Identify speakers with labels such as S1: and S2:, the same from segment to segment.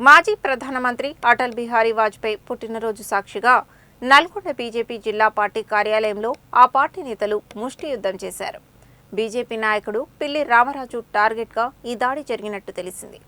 S1: మాజీ ప్రధానమంత్రి అటల్ బిహారీ వాజ్పేయి పుట్టినరోజు సాక్షిగా నల్గొండ బీజేపీ జిల్లా పార్టీ కార్యాలయంలో ఆ పార్టీ నేతలు ముష్టి యుద్ధం చేశారు. బీజేపీ నాయకుడు పిల్లి రామరాజు టార్గెట్గా ఈ దాడి జరిగినట్టు తెలిసింది.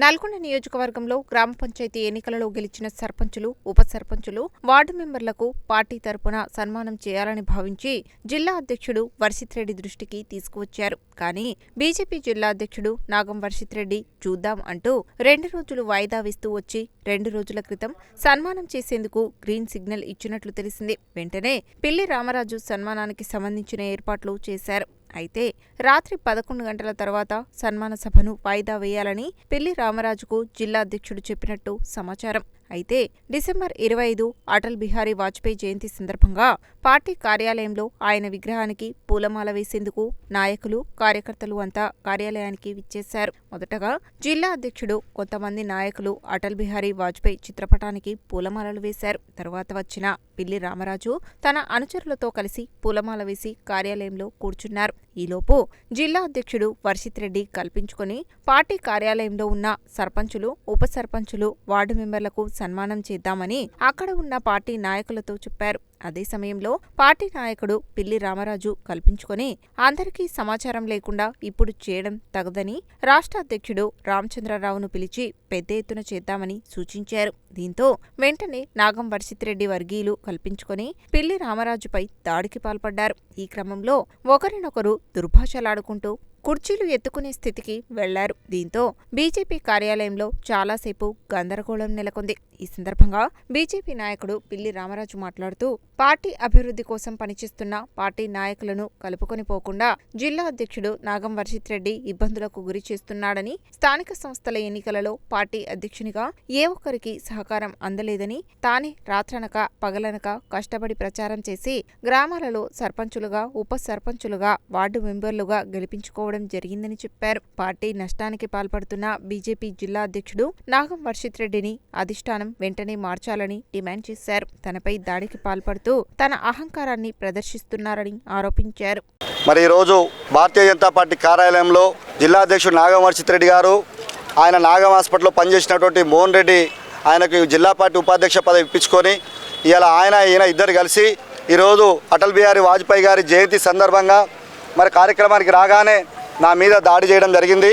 S1: నల్గొండ నియోజకవర్గంలో గ్రామ పంచాయతీ ఎన్నికలలో గెలిచిన సర్పంచులు ఉప సర్పంచులు వార్డు మెంబర్లకు పార్టీ తరపున సన్మానం చేయాలని భావించి జిల్లా అధ్యక్షుడు వర్షిత్ రెడ్డి దృష్టికి తీసుకువచ్చారు. కానీ బీజేపీ జిల్లా అధ్యక్షుడు నాగం వర్షిత్ రెడ్డి చూద్దాం అంటూ రెండు రోజులు వాయిదా వేస్తూ వచ్చి రెండు రోజుల క్రితం సన్మానం చేసేందుకు గ్రీన్ సిగ్నల్ ఇచ్చినట్లు తెలిసింది. వెంటనే పిల్లి రామరాజు సన్మానానికి సంబంధించిన ఏర్పాట్లు చేశారు. అయితే రాత్రి పదకొండు గంటల తర్వాత సన్మాన సభను వాయిదా వేయాలని పెళ్ళి రామరాజుకు జిల్లా అధ్యక్షుడు చెప్పినట్టు సమాచారం. అయితే డిసెంబర్ ఇరవై ఐదు అటల్ బిహారీ వాజ్పేయి జయంతి సందర్భంగా పార్టీ కార్యాలయంలో ఆయన విగ్రహానికి పూలమాల వేసేందుకు నాయకులు కార్యకర్తలు అంతా కార్యాలయానికి విచ్చేశారు. మొదటగా జిల్లా అధ్యక్షుడు కొంతమంది నాయకులు అటల్ బిహారీ వాజ్పేయి చిత్రపటానికి పూలమాలలు వేశారు. తర్వాత వచ్చిన పిల్లి రామరాజు తన అనుచరులతో కలిసి పూలమాల వేసి కార్యాలయంలో కూర్చున్నారు. ఈలోపు జిల్లా అధ్యక్షుడు వర్షిత్ రెడ్డి కల్పించుకొని పార్టీ కార్యాలయంలో ఉన్న సర్పంచులు ఉప సర్పంచులు వార్డు మెంబర్లకు సన్మానం చేద్దామని అక్కడ ఉన్న పార్టీ నాయకులతో చెప్పారు. అదే సమయంలో పార్టీ నాయకుడు పిల్లి రామరాజు కల్పించుకొని అందరికీ సమాచారం లేకుండా ఇప్పుడు చేయడం తగదని రాష్ట్ర అధ్యక్షుడు రామచంద్రరావును పిలిచి పెద్ద ఎత్తున చేద్దామని సూచించారు. దీంతో వెంటనే నాగం వర్షిత్రెడ్డి వర్గీయులు కల్పించుకొని పిల్లి రామరాజుపై దాడికి పాల్పడ్డారు. ఈ క్రమంలో ఒకరినొకరు దుర్భాషలాడుకుంటూ కుర్చీలు ఎత్తుకునే స్థితికి వెళ్ళారు. దీంతో బీజేపీ కార్యాలయంలో చాలాసేపు గందరగోళం నెలకొంది. ఈ సందర్భంగా బీజేపీ నాయకుడు పిల్లి రామరాజు మాట్లాడుతూ పార్టీ అభివృద్ధి కోసం పనిచేస్తున్న పార్టీ నాయకులను కలుపుకొని పోకుండా జిల్లా అధ్యక్షుడు నాగం వర్షిత్ రెడ్డి ఇబ్బందులకు గురి చేస్తున్నాడని స్థానిక సంస్థల ఎన్నికలలో పార్టీ అధ్యక్షునిగా ఏ ఒక్కరికి సహకారం అందలేదని తానే రాత్రనక పగలనక కష్టపడి ప్రచారం చేసి గ్రామాలలో సర్పంచులుగా ఉప సర్పంచులుగా వార్డు మెంబర్లుగా గెలిపించుకోవడం జరిగిందని చెప్పారు. పార్టీ నష్టానికి పాల్పడుతున్న బీజేపీ జిల్లా అధ్యక్షుడు నాగం వర్షిత్ రెడ్డిని అధిష్టానం వెంటనే మార్చాలని డిమాండ్ చేశారు. తనపై దాడికి పాల్పడుతూ తన అహంకారాన్ని ప్రదర్శిస్తున్నారని ఆరోపించారు.
S2: మరి ఈరోజు భారతీయ జనతా పార్టీ కార్యాలయంలో జిల్లా అధ్యక్షుడు నాగం వర్షిత్ రెడ్డి గారు ఆయన నాగం హాస్పిటల్లో పనిచేసినటువంటి మోహన్ రెడ్డి ఆయనకు జిల్లా పార్టీ ఉపాధ్యక్ష పదవి ఇప్పించుకొని ఇలా ఆయన ఈయన ఇద్దరు కలిసి ఈరోజు అటల్ బిహారీ వాజ్పేయి గారి జయంతి సందర్భంగా మరి కార్యక్రమానికి రాగానే నా మీద దాడి చేయడం జరిగింది.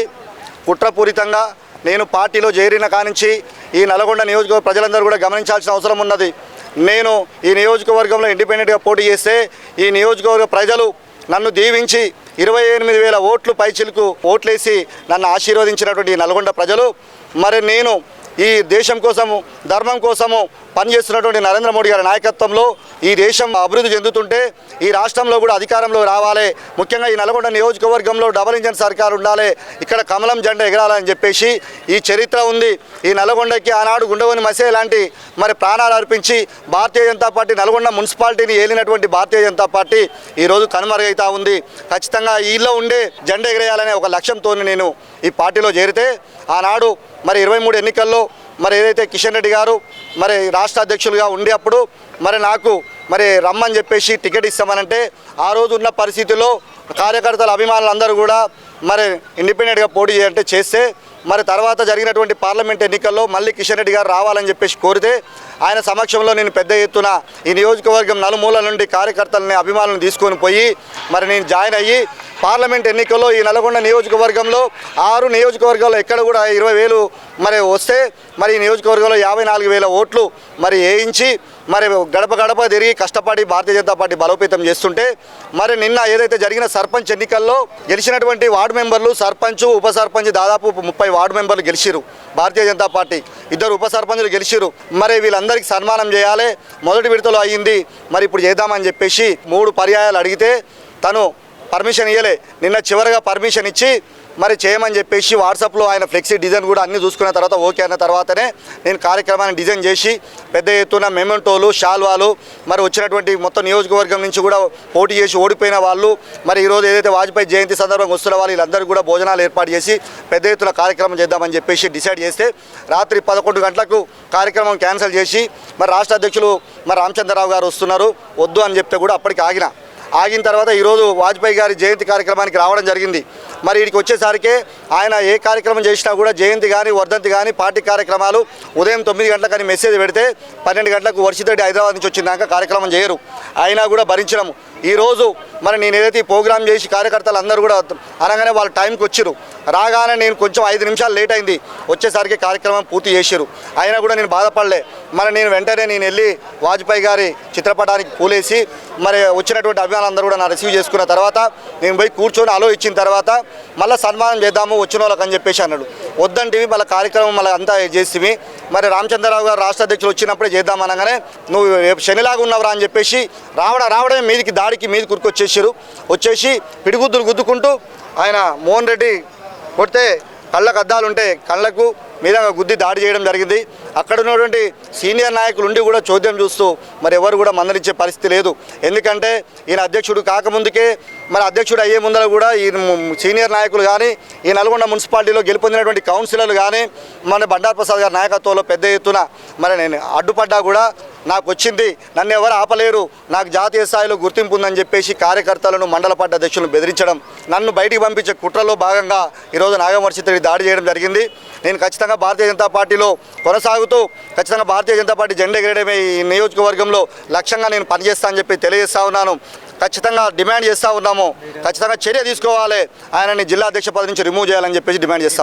S2: కుట్రపూరితంగా నేను పార్టీలో చేరిన కానించి ఈ నల్గొండ నియోజకవర్గ ప్రజలందరూ కూడా గమనించాల్సిన అవసరం ఉన్నది. నేను ఈ నియోజకవర్గంలో ఇండిపెండెంట్గా పోటీ చేస్తే ఈ నియోజకవర్గ ప్రజలు నన్ను దీవించి ఇరవై ఎనిమిది వేల ఓట్లు పైచిలకు ఓట్లేసి నన్ను ఆశీర్వదించినటువంటి ఈ నల్గొండ ప్రజలు. మరి నేను ఈ దేశం కోసము ధర్మం కోసము పనిచేస్తున్నటువంటి నరేంద్ర మోడీ గారి నాయకత్వంలో ఈ దేశం అభివృద్ధి చెందుతుంటే ఈ రాష్ట్రంలో కూడా అధికారంలో రావాలి. ముఖ్యంగా ఈ నల్గొండ నియోజకవర్గంలో డబల్ ఇంజన్ సర్కార్ ఉండాలి. ఇక్కడ కమలం జెండా ఎగరాలని చెప్పేసి ఈ చరిత్ర ఉంది. ఈ నల్గొండకి ఆనాడు గుండవని మసే లాంటి మరి ప్రాణాలు అర్పించి భారతీయ జనతా పార్టీ నల్గొండ మున్సిపాలిటీని ఏలినటువంటి భారతీయ జనతా పార్టీ ఈరోజు కనుమరుగైతా ఉంది. ఖచ్చితంగా ఈలో ఉండే జెండా ఎగరేయాలనే ఒక లక్ష్యంతో నేను ఈ పార్టీలో చేరితే ఆనాడు మరి ఇరవై మూడు ఎన్నికల్లో మరి ఏదైతే కిషన్ రెడ్డి గారు మరి రాష్ట్ర అధ్యక్షులుగా ఉండే అప్పుడు మరి నాకు మరి రమ్మని చెప్పేసి టికెట్ ఇస్తామనంటే ఆ రోజు ఉన్న పరిస్థితుల్లో కార్యకర్తల అభిమానులందరూ కూడా మరి ఇండిపెండెంట్గా పోటీ చేయాలంటే చేస్తే మరి తర్వాత జరిగినటువంటి పార్లమెంట్ ఎన్నికల్లో మళ్ళీ కిషన్ రెడ్డి గారు రావాలని చెప్పేసి కోరితే ఆయన సమక్షంలో నేను పెద్ద ఎత్తున ఈ నియోజకవర్గం నలుమూల నుండి కార్యకర్తలని అభిమానులను తీసుకొని పోయి మరి నేను జాయిన్ అయ్యి పార్లమెంట్ ఎన్నికల్లో ఈ నల్గొండ నియోజకవర్గంలో ఆరు నియోజకవర్గాల్లో ఎక్కడ కూడా ఇరవై వేలు మరి వస్తే మరి ఈ నియోజకవర్గంలో యాభై నాలుగు వేల ఓట్లు మరి వేయించి మరి గడప గడప తిరిగి కష్టపడి భారతీయ జనతా పార్టీ బలోపేతం చేస్తుంటే మరి నిన్న ఏదైతే జరిగిన సర్పంచ్ ఎన్నికల్లో గెలిచినటువంటి వార్డు మెంబర్లు సర్పంచ్ ఉప సర్పంచ్ దాదాపు ముప్పై వార్డు మెంబర్లు గెలిచిరు భారతీయ జనతా పార్టీ. ఇద్దరు ఉప సర్పంచులు గెలిచిరు మరి వీళ్ళందరికీ సన్మానం చేయాలి. మొదటి విడతలో అయ్యింది మరి ఇప్పుడు చేద్దామని చెప్పేసి మూడు పర్యాయాలు అడిగితే తను పర్మిషన్ ఇవ్వలే నిన్న చివరిగా పర్మిషన్ ఇచ్చి మరి చేయమని చెప్పేసి వాట్సాప్లో ఆయన ఫ్లెక్సీ డిజైన్ కూడా అన్ని చూసుకున్న తర్వాత ఓకే అన్న తర్వాతనే నేను కార్యక్రమాన్ని డిజైన్ చేసి పెద్ద ఎత్తున మెమెంటోలు షాల్వాలు మరి వచ్చినటువంటి మొత్తం నియోజకవర్గం నుంచి కూడా పోటీ చేసి ఓడిపోయిన వాళ్ళు మరి ఈరోజు ఏదైతే వాజ్పేయి జయంతి సందర్భంగా వస్తున్న వాళ్ళు వీళ్ళందరూ కూడా భోజనాలు ఏర్పాటు చేసి పెద్ద ఎత్తున కార్యక్రమం చేద్దామని చెప్పేసి డిసైడ్ చేస్తే రాత్రి పదకొండు గంటలకు కార్యక్రమం క్యాన్సిల్ చేసి మరి రాష్ట్ర అధ్యక్షులు మరి రామచంద్రరావు గారు వస్తున్నారు. వద్దు అని చెప్తే కూడా అప్పటికి ఆగిన. ఆగిన తర్వాత ఈరోజు వాజ్పేయి గారి జయంతి కార్యక్రమానికి రావడం జరిగింది. మరి వీడికి వచ్చేసరికి ఆయన ఏ కార్యక్రమం చేసినా కూడా జయంతి కానీ వర్ధంతి కానీ పార్టీ కార్యక్రమాలు ఉదయం తొమ్మిది గంటలకు మెసేజ్ పెడితే పన్నెండు గంటలకు వర్షితోటి హైదరాబాద్ నుంచి వచ్చిందాక కార్యక్రమం చేయరు. అయినా కూడా భరించడం ఈరోజు మరి నేను ఏదైతే ఈ ప్రోగ్రామ్ చేసి కార్యకర్తలు అందరూ కూడా అనగానే వాళ్ళ టైంకి వచ్చిరు రాగానే నేను కొంచెం ఐదు నిమిషాలు లేట్ అయింది. వచ్చేసరికి కార్యక్రమం పూర్తి చేశారు అయినా కూడా నేను బాధపడలే. మరి నేను వెంటనే నేను వెళ్ళి వాజ్పేయి గారి చిత్రపటానికి పూలేసి మరి వచ్చినటువంటి అభిమానులందరూ కూడా నా రిసీవ్ చేసుకున్న తర్వాత నేను పోయి కూర్చొని అలో ఇచ్చిన తర్వాత మళ్ళీ సన్మానం చేద్దాము వచ్చిన వాళ్ళకి అని చెప్పేసి అన్నాడు. వద్దంటివి మళ్ళీ కార్యక్రమం మళ్ళీ అంతా చేసివి. మరి రామచంద్రరావు గారు రాష్ట్ర అధ్యక్షులు వచ్చినప్పుడే చేద్దాం అనగానే నువ్వు రేపు శనిలాగా ఉన్నావురా అని చెప్పేసి రావడం రావడమే మీదికి దాడికి మీది కురికొచ్చేసారు వచ్చేసి పిడిగుద్దులు గుద్దుకుంటూ ఆయన మోహన్ రెడ్డి కొడితే కళ్ళకు అద్దాలు ఉంటే కళ్ళకు మీద గుద్ది దాడి చేయడం జరిగింది. అక్కడ ఉన్నటువంటి సీనియర్ నాయకులు ఉండి కూడా చోద్యం చూస్తూ మరి ఎవరు కూడా మందలించే పరిస్థితి లేదు. ఎందుకంటే ఈయన అధ్యక్షుడు కాకముందుకే మరి అధ్యక్షుడు అయ్యే ముందర కూడా ఈ సీనియర్ నాయకులు కానీ ఈ నల్గొండ మున్సిపాలిటీలో గెలుపొందినటువంటి కౌన్సిలర్లు కానీ మన బండారు ప్రసాద్ గారి నాయకత్వంలో పెద్ద ఎత్తున మరి నేను అడ్డుపడ్డా కూడా నాకు వచ్చింది. నన్ను ఎవరు ఆపలేరు. నాకు జాతీయ స్థాయిలో గుర్తింపు ఉందని చెప్పేసి కార్యకర్తలను మండల పార్టీ అధ్యక్షులను బెదిరించడం నన్ను బయటికి పంపించే కుట్రలో భాగంగా ఈరోజు నాగమర్షితుడి దాడి చేయడం జరిగింది. నేను ఖచ్చితంగా భారతీయ జనతా పార్టీలో కొనసాగు కొనసాగుతూ ఖచ్చితంగా భారతీయ జనతా పార్టీ జెండా ఎగరేయడమే ఈ నియోజకవర్గంలో లక్ష్యంగా నేను పనిచేస్తా అని చెప్పి తెలియజేస్తా ఉన్నాను. ఖచ్చితంగా డిమాండ్ చేస్తూ ఉన్నాము. ఖచ్చితంగా చర్య తీసుకోవాలి. ఆయనని జిల్లా అధ్యక్ష పదవి నుంచి రిమూవ్ చేయాలని చెప్పేసి డిమాండ్ చేస్తా